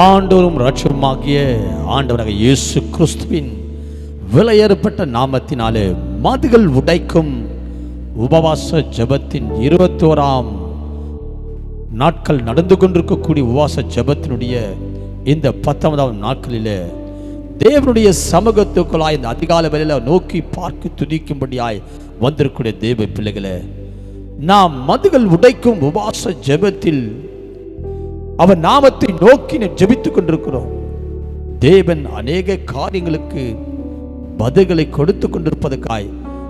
ஆண்டோரும் ராட்சமாகிய ஆண்டவராக இயேசு கிறிஸ்துவின் விலையேறப்பட்ட நாமத்தினாலே மதுகள் உடைக்கும் உபவாச ஜெபத்தின் இருபத்தோராம் நாட்கள் நடந்து கொண்டிருக்கக்கூடிய உபவாச ஜெபத்தினுடைய இந்த பத்தொன்பதாம் நாட்களிலே தேவனுடைய சமூகத்துக்குள்ளாய் இந்த அதிகால வேலையில் நோக்கி பார்க்க துதிக்கும்படியாய் வந்திருக்கூடிய தேவ பிள்ளைகளை நாம் மதுகள் உடைக்கும் உபவாச ஜெபத்தில் அவர் நாமத்தை நோக்கி நாம் ஜெபித்துக் கொண்டிருக்கிறோம். தேவன் அநேக காரியங்களுக்கு பதில்களை கொடுத்து கொண்டிருப்பதற்காய்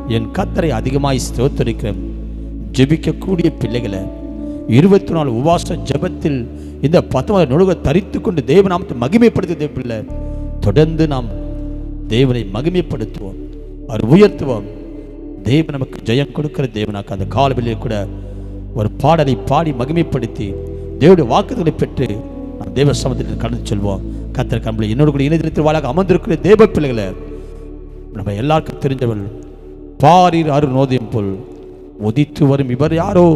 என் கத்தரை அதிகமாய் ஸ்தோத்தரிக்கிறேன். ஜெபிக்கக்கூடிய பிள்ளைகளை இருபத்தி நாலு உபாச ஜெபத்தில் இந்த பத்தொன்பது நுழுக தரித்து கொண்டு தேவ நாமத்தை மகிமைப்படுத்த தேவையில்லை தொடர்ந்து நாம் தேவனை மகிமைப்படுத்துவோம் அவர் உயர்த்துவோம். தேவன் நமக்கு ஜெயம் கொடுக்கிற தேவனாக்கு அந்த காலவெளியில் கூட ஒரு பாடலை பாடி மகிமைப்படுத்தி தேவடைய வாக்குகளை பெற்று நாம் தேவ சமத்தில் கடந்து செல்வோம். கத்தர் கம்பளை என்னோட கூட இணையத்தில் வாழாக அமர்ந்திருக்கிற தேவ பிள்ளைகளை நம்ம எல்லாருக்கும் தெரிஞ்சவள் பாரீர் அரு நோதியம் போல் உதித்து வரும் இவர் யாரோ?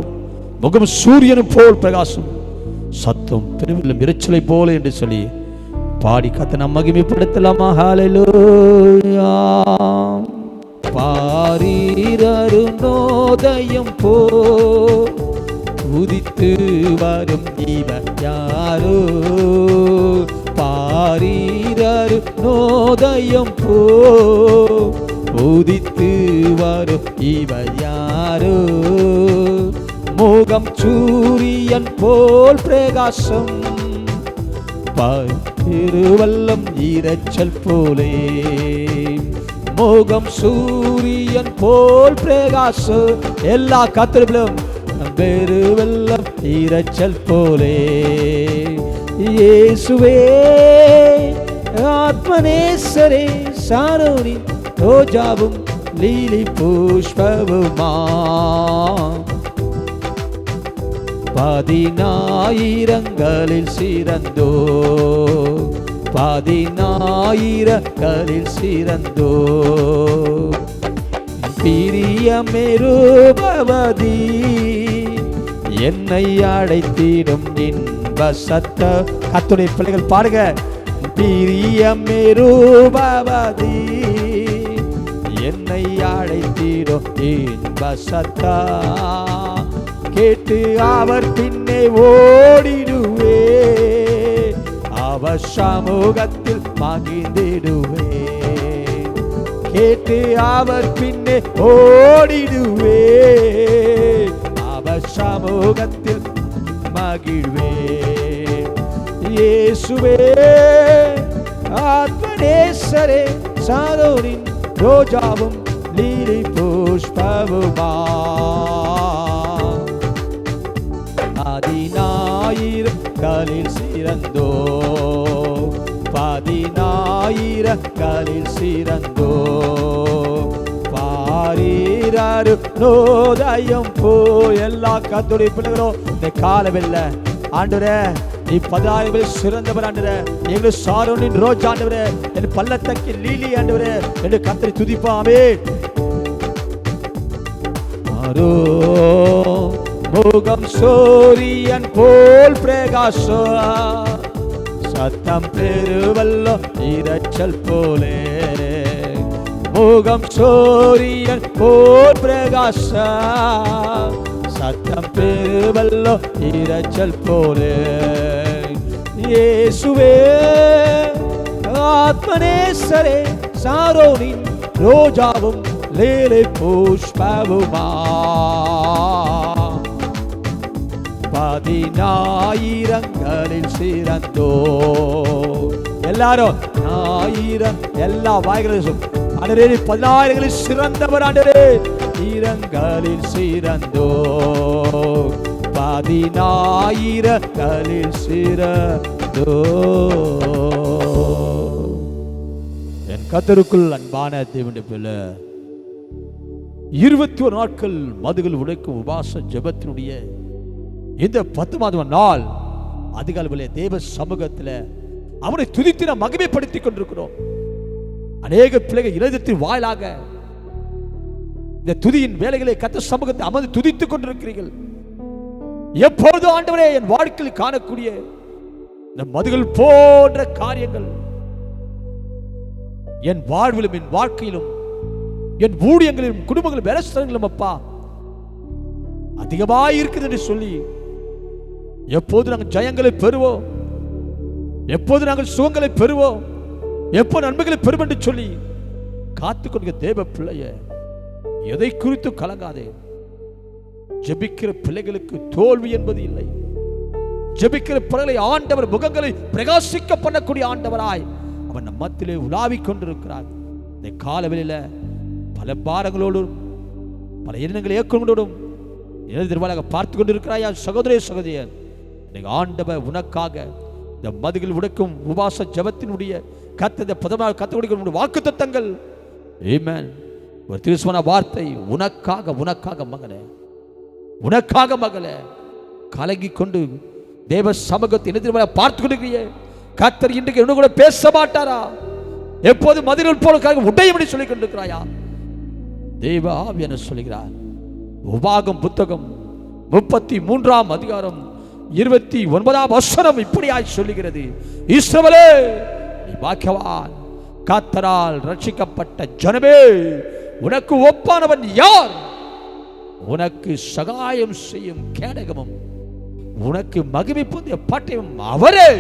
முகம் சூரியன் போல் பிரகாசம் சத்தம் பெருவிலும் இறைச்சலை போல என்று சொல்லி பாடி கத்த நம் மகிமைப்படுத்தலாமா? ஹalleluya பாரீரரு நோதயம் போ உதித்து வரும் இவர் யாரோ? பாரீரரு நோதயம் போ. உதித்து வரும் இவர் யாரோ? முகம் சூரியன் போல் பிரகாசம். திருவல்லம் இரைச்சல் போலே. மோகம் சூரியன் போல் பிரகாசம். எல்லா காத்திரங்களும் பெருவெல்லம் ஈரச்சல் போலே. இயேசுவே ஆத்மனேசரே சாரோனி ரோஜாவும் லீலி புஷ்பவுமா. பதினாயிரங்களில் சிறந்தோ பதினாயிரங்களில் சிறந்தோ. பிரியமெருபவதி என்னை அடைத்திடும் இன்ப சத்த. கத்துடைய பிள்ளைகள் பாடுக பிரியமே பிரியமெருபவதி என்னை அழைத்திடும் இன்ப சத்தா. கேட்டு அவர் பின்னே ஓடிடுவே. அவர் சமூகத்தில் மகிழ்ந்திடுவே. கேட்டு அவர் பின்னே ஓடிடுவே. சமூகத்தில் மகிழ்வே இயேசுவே ஆத்மநேசரே சாதோரின் ரோஜாவும் லீலி புஷ்பவுமா பதினாயிரங்களில் சிறந்தோ பதினாயிரங்களில் சிறந்தோ மாறீராரு நோதயம் போ எல்லா கத்துடைய பிள்ளைகளும் இந்த காலவெல்ல. ஆண்டுரே நீ பதினாயிரம் சிறந்தவர் ஆண்டுரே எங்களுக்கு சாரோனின் ரோஜ் ஆண்டவரே. என் பள்ளத்தக்கு லீலி ஆண்டவரே. என்று கத்தரி துதிப்பாமே. ஆரோ முகம் சோரியன் போல் பிரகாச சத்தம் பெருவல்லோ இரைச்சல் போலே. முகம் சோரியன் போர் பிரகாச. சத்தம் பெருவல்லோ இரைச்சல் போலே. இயேசுவே ஆத்மனேசரே சாரோனின் ரோஜாவும் லேலை புஷ்பவுமா. பதினாயிரங்களில் சிறந்தோ எல்லாரும் ஆயிரம் எல்லா வாய்களும் அன்றே பதினாயிரங்களில் சிறந்தவர் அன்றே ஈரங்களில் சிறந்தோ பதினாயிரங்களில் சிறந்தோ. என் கத்தருக்குள் அன்பான தேவனுடைய பிள்ளை இருபத்தி ஒரு நாட்கள் மதுகள் உடைக்கும் உபாச ஜெபத்தினுடைய இந்த பத்து மாதம் நாள் அதிகாலையிலே தேவ சமூகத்தில் அவனை துதித்து நாம் மகிமைப்படுத்திக் கொண்டிருக்கிறோம். அநேக பிள்ளைகள் இலதத்தின் வாயிலாக இந்த துதியின் வேலைகளை கத்த சமூகத்தை அமர்ந்து துதித்துக் கொண்டிருக்கிறீர்கள். எப்பொழுது ஆண்டவரே என் வாழ்க்கையில் காணக்கூடிய இந்த மதுகள் போன்ற காரியங்கள் என் வாழ்விலும் என் வாழ்க்கையிலும் என் ஊழியங்களிலும் குடும்பங்களும் வேலைஸ்தலங்களும் அப்பா அதிகமாக இருக்குது என்று சொல்லி எப்போது நாங்கள் ஜெயங்களை பெறுவோம்? எப்போது நாங்கள் சுகங்களை பெறுவோம்? எப்போ நன்மைகளை பெறும் என்று சொல்லி காத்து தேவ பிள்ளைய எதை குறித்து கலங்காதே. ஜெபிக்கிற பிள்ளைகளுக்கு தோல்வி என்பது இல்லை. ஜெபிக்கிற பிள்ளைகளை ஆண்டவர் முகங்களை பிரகாசிக்க பண்ணக்கூடிய ஆண்டவராய் அவன் நம் மத்தியிலே உலாவிக் கொண்டிருக்கிறார். இந்த காலவெளியில பல பாரங்களோடும் பல எண்ணங்களை ஏற்கொண்டோடும் எதிர்வாளாக பார்த்து கொண்டிருக்கிறாயா சகோதரே சகோதரியர் இன்னைக்கு ஆண்டவர் உனக்காக இந்த மதுகில் உடைக்கும் உபாச ஜபத்தினுடைய கத்ததை புதமாக கத்து கொடுக்க வாக்கு தத்தங்கள் ஏமேன் ஒரு திருசுவன வார்த்தை. உனக்காக உனக்காக மகனே உனக்காக மகளே. கலங்கி கொண்டு தேவ சமூகத்தை எதிர்மறை பார்த்து கொண்டிருக்கிறியே கத்தர் இன்றைக்கு இன்னும் கூட பேச மாட்டாரா? எப்போது மதில் போல உடையபடி சொல்லிக் கொண்டிருக்கிறாயா? தெய்வ ஆவி என சொல்லுகிறார்? உபாகம் புத்தகம் முப்பத்தி மூன்றாம் அதிகாரம் இருபத்தி ஒன்பதாம் வசனம் இப்படியாய் சொல்லுகிறது. ஈஸ்வரே நீ பாக்கியவான். காத்தரால் ரட்சிக்கப்பட்ட ஜனமே உனக்கு ஒப்பானவன் யார்? உனக்கு சகாயம் செய்யும் கேடகமும் உனக்கு மகிமை புந்திய பட்டயம் அவரே.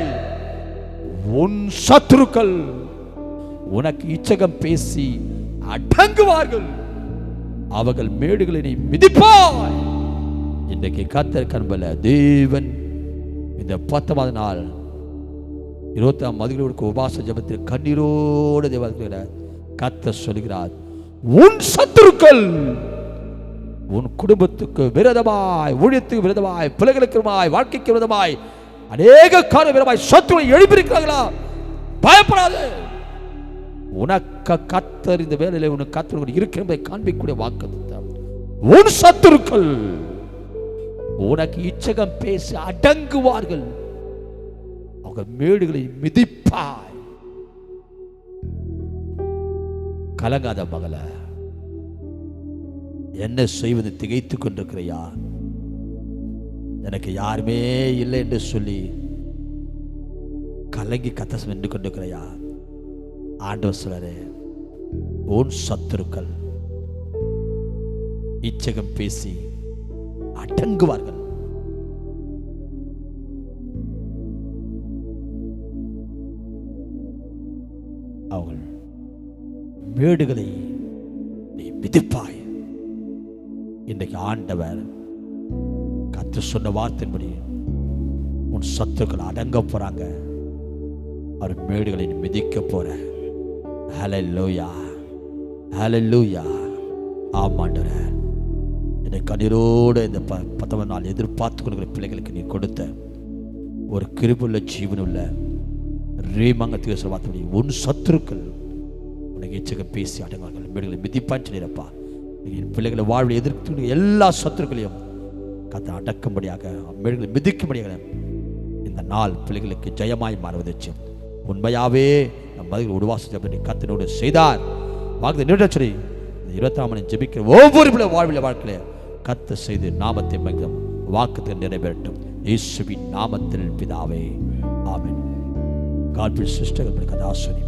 உன் சத்துருக்கள் உனக்கு இச்சகம் பேசி அடங்குவார்கள். அவர்கள் மேடுகளினை மிதிப்பாய். இன்றைக்கு காத்திருக்கன்பல கண்பல தேவன். இந்த பத்தாவது நாள் இருபத்தாம் மதிகளுக்கு உபாச ஜபத்தில் கண்ணீரோடு தேவ கத்தர் சொல்கிறார் உன் சத்துருக்கள் உன் குடும்பத்துக்கு விரதமாய் ஊழியத்துக்கு விரதமாய் பிள்ளைகளுக்கு விரதமாய் வாழ்க்கைக்கு விரதமாய் அநேக கால விரதமாய் சத்துருவை எழுப்பியிருக்கிறார்களா? பயப்படாது. உனக்கு கத்தர் இந்த வேலையில் உனக்கு கத்தர் இருக்கிற காண்பிக்கூடிய வாக்கு உன் சத்துருக்கள் உனக்கு இச்சகம் பேசி அடங்குவார்கள். உங்கள் மேடுகளை மிதிப்பாய். கலங்காத மகள என்ன செய்வது திகைத்துக் கொண்டிருக்கிறையா? எனக்கு யாருமே இல்லை என்று சொல்லி கலங்கி கத்த நின்று கொண்டிருக்கிறையா. ஆண்டவர் சிலரே உன் சத்துருக்கள் இச்சகம் பேசி அடங்குவார்கள். அவர்கள் மேடுகளை நீ மிதிப்பாய். இன்றைக்கு ஆண்டவர் கத்து சொன்ன வார்த்தையின்படி உன் சத்துக்கள் அடங்க போறாங்க. அவர் மேடுகளை நீ மிதிக்க போற. ஹலல்லூயா ஹலல்லூயா ஆமாண்டவரே என்னை கண்ணீரோடு இந்த ப பத்தொன்பது நாள் எதிர்பார்த்து கொடுக்குற பிள்ளைகளுக்கு நீ கொடுத்த ஒரு கிருபுள்ள ஜீவனுள்ள ரேமாங்க சொல்ல வார்த்தை உன் சத்துருக்கள் உனக்கு எச்சக பேசி அடங்குவார்கள் மேடுகளை மிதிப்பான்னு சொல்லியிருப்பா. என் பிள்ளைகளை வாழ்வில் எதிர்த்து எல்லா சத்துருக்களையும் கத்த அடக்கும்படியாக மேடுகளை மிதிக்கும்படியாக இந்த நாள் பிள்ளைகளுக்கு ஜெயமாய் மாறுவதச்சு உண்மையாகவே நம் பதில் உருவாசம் ஜபத்தை கத்தனோடு செய்தார். வாக்கு நின்றச்சரி இந்த இருபத்தாம் மணி ஜெபிக்கிற ஒவ்வொரு பிள்ளை வாழ்வில் வாழ்க்கையில கத்து செய்து நாமத்தை மகிழும். வாக்குத்தை நிறைவேறட்டும். இயேசுவின் நாமத்தில் பிதாவே. God bless sustain us. God bless